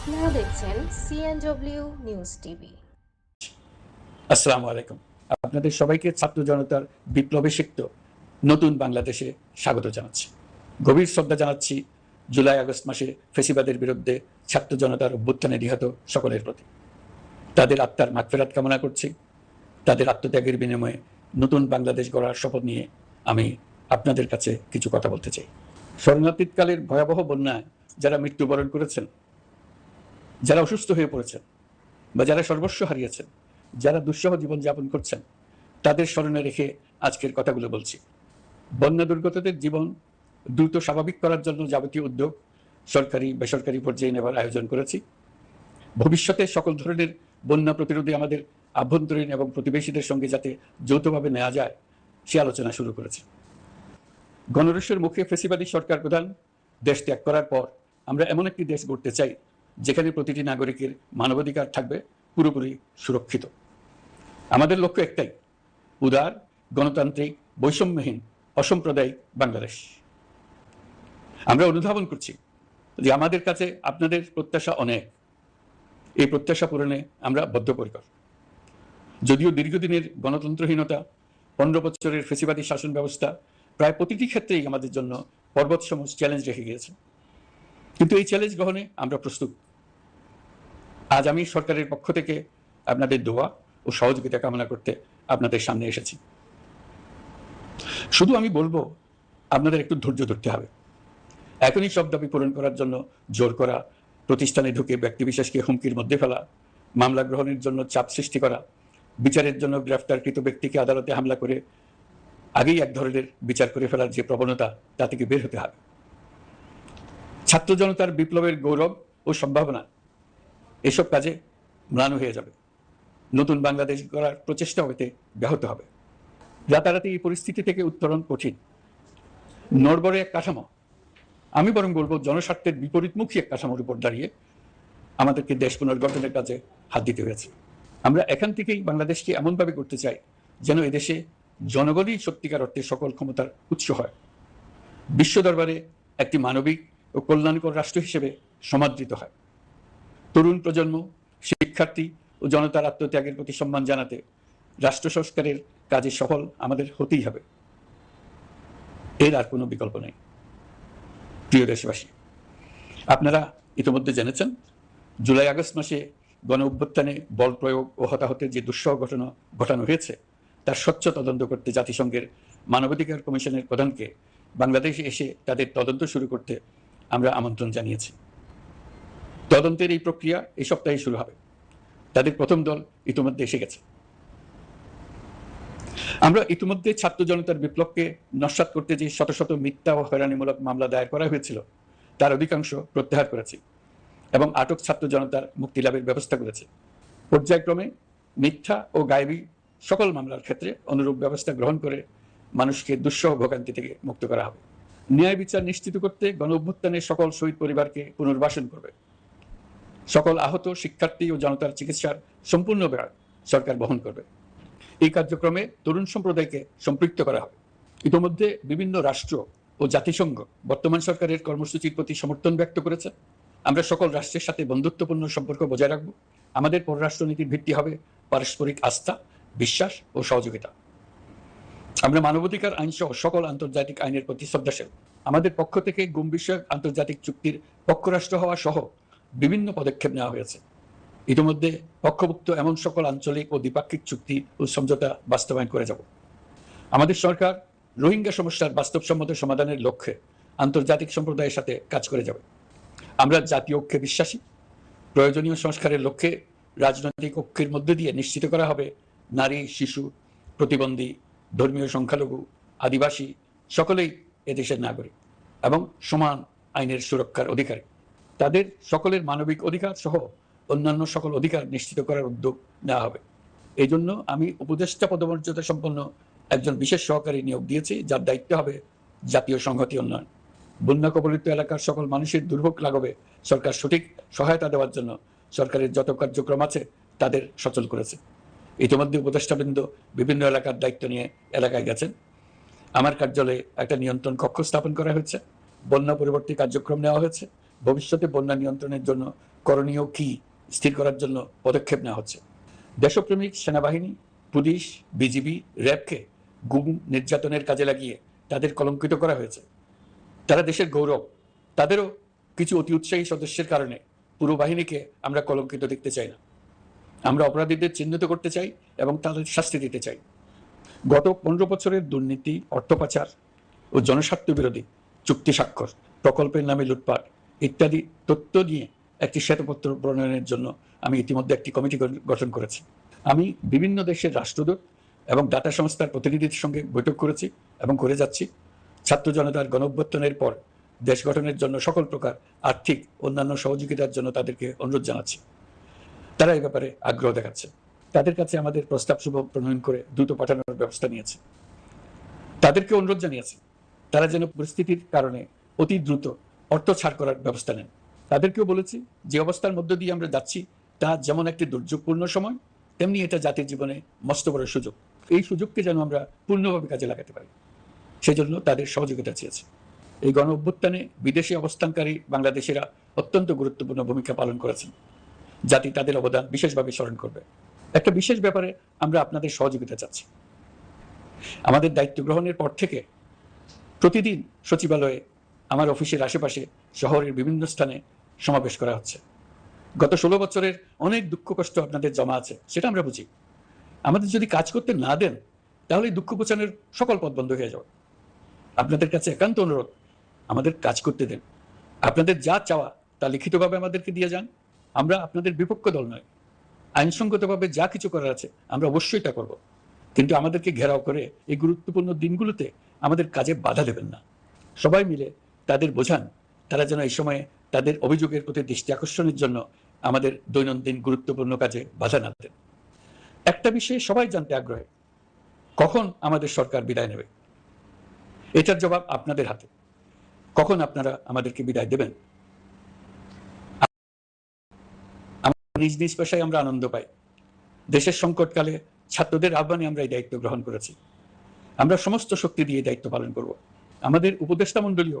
আপনারা দেখছেন CNW news TV আসসালামু আলাইকুম আপনাদের সবাইকে ছাত্র জনতার বিপ্লবে সিক্ত নতুন বাংলাদেশে স্বাগত জানাচ্ছি। গভীর শ্রদ্ধা জানাচ্ছি জুলাই আগস্ট মাসে ফেসিবাদের বিরুদ্ধে ছাত্র জনতার অভ্যুত্থানে নিহত সকলের প্রতি। তাদের আত্মার মাগফেরাত কামনা করছি। তাদের আত্মত্যাগের বিনিময়ে নতুন বাংলাদেশ গড়ার শপথ নিয়ে আমি আপনাদের কাছে কিছু কথা বলতে চাই। শরণার্থীকালের ভয়াবহ বন্যায় যারা মৃত্যুবরণ করেছেন যারা অসুস্থ হয়ে পড়েছেন বা যারা সর্বস্ব হারিয়েছেন, যারা দুঃসহ জীবনযাপন করছেন, তাদের স্মরণে রেখে আজকের কথাগুলো বলছি। বন্যা দুর্গতদের জীবন দ্রুত স্বাভাবিক করার জন্য যাবতীয় উদ্যোগ সরকারি, বেসরকারি পর্যায়ে নেবার আয়োজন করেছি। ভবিষ্যতে সকল ধরনের বন্যা প্রতিরোধে আমাদের আভ্যন্তরীণ এবং প্রতিবেশীদের সঙ্গে যাতে যৌথভাবে নেওয়া যায়, সে আলোচনা শুরু করেছে। গণরস্যের মুখে ফেসিবাদী সরকার প্রধান দেশ ত্যাগ করার পর আমরা এমন একটি দেশ গড়তে চাই যেখানে প্রতিটি নাগরিকের মানবাধিকার থাকবে পুরোপুরি সুরক্ষিত। আমাদের লক্ষ্য একটাই, উদার, গণতান্ত্রিক, বৈষম্যহীন, অসাম্প্রদায়িক বাংলাদেশ। আমরা অনুধাবন করছি যে আমাদের কাছে আপনাদের প্রত্যাশা অনেক। এই প্রত্যাশা পূরণে আমরা বদ্ধপরিকর। যদিও দীর্ঘদিনের গণতন্ত্রহীনতা, পনেরো বছরের ফেসিবাদী শাসন ব্যবস্থা প্রায় প্রতিটি ক্ষেত্রেই আমাদের জন্য পর্বতসম চ্যালেঞ্জ রেখে গিয়েছে। কিন্তু এই চ্যালেঞ্জ গ্রহণে আমরা প্রস্তুত। আজ আমি সরকারের পক্ষ থেকে আপনাদের দোয়া ও সহযোগিতা কামনা করতে আপনাদের সামনে এসেছি। শুধু আমি বলব, আপনাদের একটু ধৈর্য ধরতে হবে। এখনই সব দাবি পূরণ করার জন্য জোর করা, প্রতিষ্ঠানে ঢুকে ব্যক্তিবিশেষকে হুমকির মধ্যে ফেলা, মামলা গ্রহণের জন্য চাপ সৃষ্টি করা, বিচারের জন্য গ্রেফতারকৃত ব্যক্তিকে আদালতে হামলা করে, আগেই এক ধরনের বিচার করে ফেলার যে প্রবণতা, তা থেকে বের হতে হবে। ছাত্র জনতার বিপ্লবের গৌরব ও সম্ভাবনা এসব কাজে ম্লান হয়ে যাবে। নতুন বাংলাদেশ গড়ার প্রচেষ্টা হইতে ব্যাহত হবে। রাতারাতি এই পরিস্থিতি থেকে উত্তরণ কঠিন। নড়বড়ে এক কাঠামো। আমি বরং বলব, জনস্বার্থের বিপরীতমুখী এক কাঠামোর উপর দাঁড়িয়ে আমাদেরকে দেশ পুনর্গঠনের কাজে হাত দিতে হয়েছে। আমরা এখান থেকেই বাংলাদেশকে এমনভাবে করতে চাই, যেন এদেশে জনগণই সত্যিকার অর্থে সকল ক্ষমতার উৎস হয়। বিশ্ব দরবারে একটি মানবিক ও কল্যাণকর রাষ্ট্র হিসেবে সমাদৃত হয়। তরুণ প্রজন্ম, শিক্ষার্থী ও জনতার আত্মত্যাগের প্রতি সম্মান জানাতে রাষ্ট্র সংস্কারের কাজে সফল আমাদের হতেই হবে। এর আর কোনো বিকল্প নেই। প্রিয় দেশবাসী, আপনারা ইতিমধ্যে জেনেছেন, জুলাই আগস্ট মাসে গণ অভ্যুত্থানে বল প্রয়োগ ও হতাহতের যে দুঃসহ ঘটনা, ঘটানো হয়েছে, তার স্বচ্ছ তদন্ত করতে জাতিসংঘের মানবাধিকার কমিশনের প্রধানকে বাংলাদেশে এসে তাদের তদন্ত শুরু করতে আমরা আমন্ত্রণ জানিয়েছি। তদন্তের এই প্রক্রিয়া এই সপ্তাহে শুরু হবে। তাদের প্রথম দল ইতিমধ্যে এসে গেছে। আমরা ইতিমধ্যে ছাত্র জনতার বিপ্লবকে নস্বাত করতে যে শত শত মিথ্যা ও হয়রানিমূলক মামলা দায়ের করা হয়েছিল, তার অধিকাংশ প্রত্যাহার করেছি এবং আটক ছাত্র জনতার মুক্তি লাভের ব্যবস্থা করেছে। পর্যায়ক্রমে মিথ্যা ও গায়েবী সকল মামলার ক্ষেত্রে অনুরূপ ব্যবস্থা গ্রহণ করে মানুষকে দুঃসহ ভোগান্তি থেকে মুক্ত করা হবে। ন্যায় বিচার নিশ্চিত করতে গণ অভ্যুত্থানের সকল শহীদ পরিবারকে পুনর্বাসন করবে। সকল আহত শিক্ষার্থী ও জনতার চিকিৎসার সম্পূর্ণ ব্যয় সরকার বহন করবে। এই কার্যক্রমে তরুণ সম্প্রদায়কে সম্পৃক্ত করা হবে। ইতিমধ্যে বিভিন্ন রাষ্ট্র ও জাতিসংঘ বর্তমান সরকারের কর্মসূচির প্রতি সমর্থন ব্যক্ত করেছে। আমরা সকল রাষ্ট্রের সাথে বন্ধুত্বপূর্ণ সম্পর্ক বজায় রাখব। আমাদের পররাষ্ট্রনীতির ভিত্তি হবে পারস্পরিক আস্থা, বিশ্বাস ও সহযোগিতা। আমরা মানবাধিকার আইন সহ সকল আন্তর্জাতিক আইনের প্রতি শ্রদ্ধাশীল। আমাদের পক্ষ থেকে গুম বিষয়ক আন্তর্জাতিক চুক্তির পক্ষরাষ্ট্র হওয়া সহ বিভিন্ন পদক্ষেপ নেওয়া হয়েছে। ইতিমধ্যে পক্ষভুক্ত এমন সকল আঞ্চলিক ও দ্বিপাক্ষিক চুক্তি ও সমঝোতা বাস্তবায়ন করে যাব। আমাদের সরকার রোহিঙ্গা সমস্যার বাস্তবসম্মত সমাধানের লক্ষ্যে আন্তর্জাতিক সম্প্রদায়ের সাথে কাজ করে যাবে। আমরা জাতীয় ঐক্যে বিশ্বাসী। প্রয়োজনীয় সংস্কারের লক্ষ্যে রাজনৈতিক ঐক্যের মধ্য দিয়ে নিশ্চিত করা হবে নারী, শিশু, প্রতিবন্ধী, ধর্মীয় সংখ্যালঘু, আদিবাসী, সকলেই এদেশের নাগরিক এবং সমান আইনের সুরক্ষার অধিকারী। তাদের সকলের মানবিক অধিকার সহ অন্যান্য সকল অধিকার নিশ্চিত করার উদ্যোগ নেওয়া হবে। এই জন্য আমি উপদেষ্টা পদমর্যাদা সম্পন্ন একজন বিশেষ সহকারী নিয়োগ দিয়েছি, যার দায়িত্ব হবে জাতীয় সংহতি উন্নয়ন। বন্যা কবলিত এলাকার সকল মানুষের দুর্ভোগ লাঘবে, সরকার সঠিক সহায়তা দেওয়ার জন্য সরকারের যত কার্যক্রম আছে তাদের সচল করেছে। ইতিমধ্যে উপদেষ্টাবৃন্দ বিভিন্ন এলাকার দায়িত্ব নিয়ে এলাকায় গেছেন। আমার কার্যালয়ে একটা নিয়ন্ত্রণ কক্ষ স্থাপন করা হয়েছে। বন্যা পরবর্তী কার্যক্রম নেওয়া হয়েছে। ভবিষ্যতে বন্যা নিয়ন্ত্রণের জন্য করণীয় কি স্থির করার জন্য পদক্ষেপ নেওয়া হচ্ছে। দেশপ্রেমিক সেনাবাহিনী, পুলিশ, বিজিবি, র্যাবকে গুম নির্যাতনের কাজে লাগিয়ে তাদের কলঙ্কিত করা হয়েছে। তারা দেশের গৌরব, তাদেরও কিছু অতি উৎসাহী সদস্যের কারণে পুরো বাহিনীকে আমরা কলঙ্কিত দেখতে চাই না। আমরা অপরাধীদের চিহ্নিত করতে চাই এবং তাদের শাস্তি দিতে চাই। গত পনেরো বছরের দুর্নীতি, অর্থ পাচার ও জনস্বার্থ বিরোধী চুক্তি স্বাক্ষর প্রকল্পের নামে লুটপাট ইত্যাদি তথ্য নিয়ে একটি শ্বেতপত্র প্রণয়নের জন্য আমি ইতিমধ্যে একটি কমিটি গঠন- করেছি। আমি বিভিন্ন দেশের রাষ্ট্রদূত এবং ডাটা সংস্থার প্রতিনিধিদের সঙ্গে বৈঠক করেছি এবং করে যাচ্ছি। ছাত্র জনতার গণঅভ্যুত্থানের পর দেশ গঠনের জন্য সকল প্রকার আর্থিক, অন্যান্য সহযোগিতার জন্য তাদেরকে অনুরোধ জানাচ্ছি। তারা এ ব্যাপারে আগ্রহ দেখাচ্ছে। তাদের কাছে আমাদের প্রস্তাব শুভ প্রণয়ন করে দ্রুত পাঠানোর ব্যবস্থা নিয়েছে। তাদেরকে অনুরোধ জানিয়েছি। তারা যেন পরিস্থিতির কারণে অতি দ্রুত অর্থ ছাড় করার ব্যবস্থা নেন। তাদেরকেও বলেছি, যে অবস্থার মধ্য দিয়ে আমরা যাচ্ছি, তা যেমন একটি দুর্যোগপূর্ণ সময়, তেমনি এটা জাতির জীবনে মস্ত বড় সুযোগ। এই সুযোগকে যেন আমরা পূর্ণভাবে কাজে লাগাতে পারি। সেজন্য তাদের সহযোগিতা চেয়েছে। এই গণ অভ্যুত্থানে বিদেশে অবস্থানকারী বাংলাদেশিরা অত্যন্ত গুরুত্বপূর্ণ ভূমিকা পালন করেছেন। জাতি তাদের অবদান বিশেষভাবে স্মরণ করবে। একটা বিশেষ ব্যাপারে আমরা আপনাদের সহযোগিতা চাচ্ছি। আমাদের দায়িত্ব গ্রহণের পর থেকে প্রতিদিন সচিবালয়ে আমার অফিসের আশেপাশে শহরের বিভিন্ন স্থানে সমাবেশ করা হচ্ছে। গত ষোলো বছরের অনেক দুঃখ কষ্ট আপনাদের জমা আছে, সেটা আমরা বুঝি। আমাদের যদি কাজ করতে না দেন, তাহলে দুঃখ গোছানোর সকল পথ বন্ধ হয়ে যাবে। আপনাদের কাছে একান্ত অনুরোধ, আমাদের কাজ করতে দেন। আপনাদের যা চাওয়া, তা লিখিতভাবে আমাদেরকে দিয়ে যান। আমরা আপনাদের বিপক্ষ দল নয় আইনসঙ্গতভাবে যা কিছু করার আছে, আমরা অবশ্যই তা করব। কিন্তু আমাদেরকে ঘেরাও করে এই গুরুত্বপূর্ণ দিনগুলোতে আমাদের কাজে বাধা দেবেন না। সবাই মিলে তাদের বোঝান, তারা যেন এই সময়ে তাদের অভিযোগের প্রতি দৃষ্টি আকর্ষণের জন্য আমাদের দৈনন্দিন গুরুত্বপূর্ণ কাজে বাধা না দেন। একটা বিষয়ে সবাই জানতে আগ্রহী, কখন আমাদের সরকার বিদায় নেবে? এটার জবাব আপনাদের হাতে। কখন আপনারা আমাদেরকে বিদায় দেবেন? নিজ নিজ পেশায় আমরা আনন্দ পাই। দেশের সংকটকালে ছাত্রদের আহ্বানে আমরা এই দায়িত্ব গ্রহণ করেছি। আমরা সমস্ত শক্তি দিয়ে দায়িত্ব পালন করব। আমাদের উপদেষ্টা মণ্ডলীয়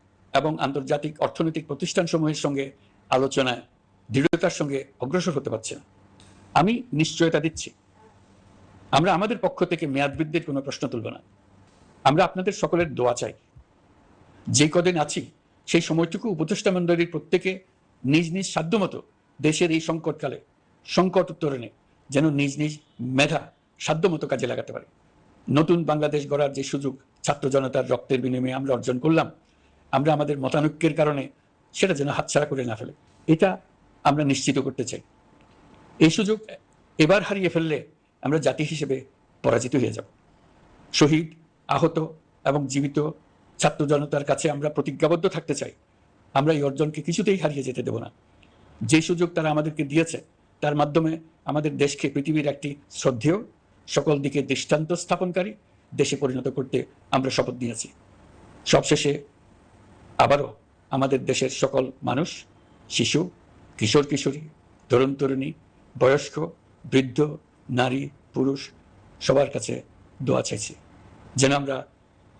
এবং আন্তর্জাতিক অর্থনৈতিক প্রতিষ্ঠানসমূহের সঙ্গে আলোচনায় দৃঢ়তার সঙ্গে অগ্রসর হতে পারছে না। আমি নিশ্চয়তা দিচ্ছি। আমরা আমাদের পক্ষ থেকে মেয়াদ বৃদ্ধির কোনো প্রশ্ন তুলব না। আমরা আপনাদের সকলের দোয়া চাই। যে কদিন আছি, সেই সময়টুকু উপদেষ্টা মণ্ডলীর প্রত্যেকে নিজ নিজ সাধ্যমতো দেশের এই সংকটকালে, সংকট উত্তরণে যেন নিজ নিজ মেধা, সাধ্যমতো কাজে লাগাতে পারে। নতুন বাংলাদেশ গড়ার যে সুযোগ ছাত্র জনতার রক্তের বিনিময়ে আমরা অর্জন করলাম আমরা আমাদের মতানৈক্যের কারণে সেটা যেন হাতছাড়া করে না ফেলে। এটা আমরা নিশ্চিত করতে চাই। এই সুযোগ এবার হারিয়ে ফেললে আমরা জাতি হিসেবে পরাজিত হয়ে যাব। শহীদ, আহত এবং জীবিত ছাত্র জনতার কাছে আমরা প্রতিজ্ঞাবদ্ধ থাকতে চাই। আমরা এই অর্জনকে কিছুতেই হারিয়ে যেতে দেব না। যে সুযোগ তারা আমাদেরকে দিয়েছে, তার মাধ্যমে আমাদের দেশকে পৃথিবীর একটি শ্রদ্ধেয়, সকল দিকে দৃষ্টান্ত স্থাপনকারী দেশে পরিণত করতে আমরা শপথ নিয়েছি। সবশেষে আবারও আমাদের দেশের সকল মানুষ, শিশু, কিশোর, কিশোরী, তরুণ, তরুণী, বয়স্ক, বৃদ্ধ, নারী, পুরুষ, সবার কাছে দোয়া চাইছি যেন আমরা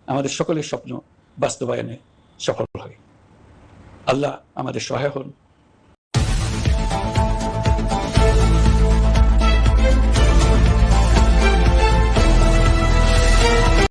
আমাদের সকলের স্বপ্ন বাস্তবায়নে সফল হই। আল্লাহ আমাদের সহায় হন।